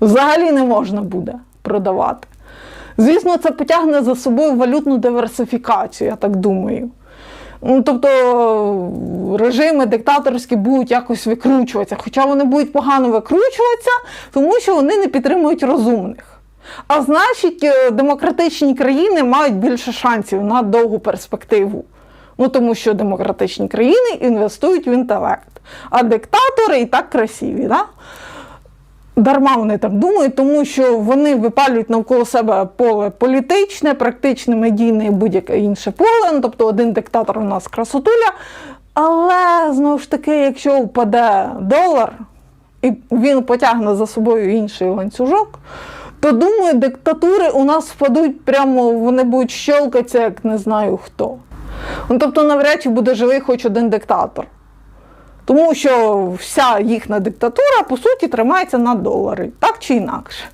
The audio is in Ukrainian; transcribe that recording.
взагалі не можна буде продавати. Звісно, це потягне за собою валютну диверсифікацію, я так думаю. Ну, тобто режими диктаторські будуть якось викручуватися, хоча вони будуть погано викручуватися, тому що вони не підтримують розумних. А значить, е, демократичні країни мають більше шансів на довгу перспективу. Ну, тому що демократичні країни інвестують в інтелект, а диктатори і так красиві. Да? Дарма вони так думають, тому що вони випалюють навколо себе поле політичне, практичне, медійне і будь-яке інше поле. Ну, тобто один диктатор у нас красотуля. Але знову ж таки, якщо впаде долар і він потягне за собою інший ланцюжок, то думаю, диктатури у нас впадуть прямо, вони будуть щелкатися, як не знаю хто. Ну, тобто, навряд чи буде живий хоч один диктатор. Тому що вся їхня диктатура, по суті, тримається на долари, так чи інакше.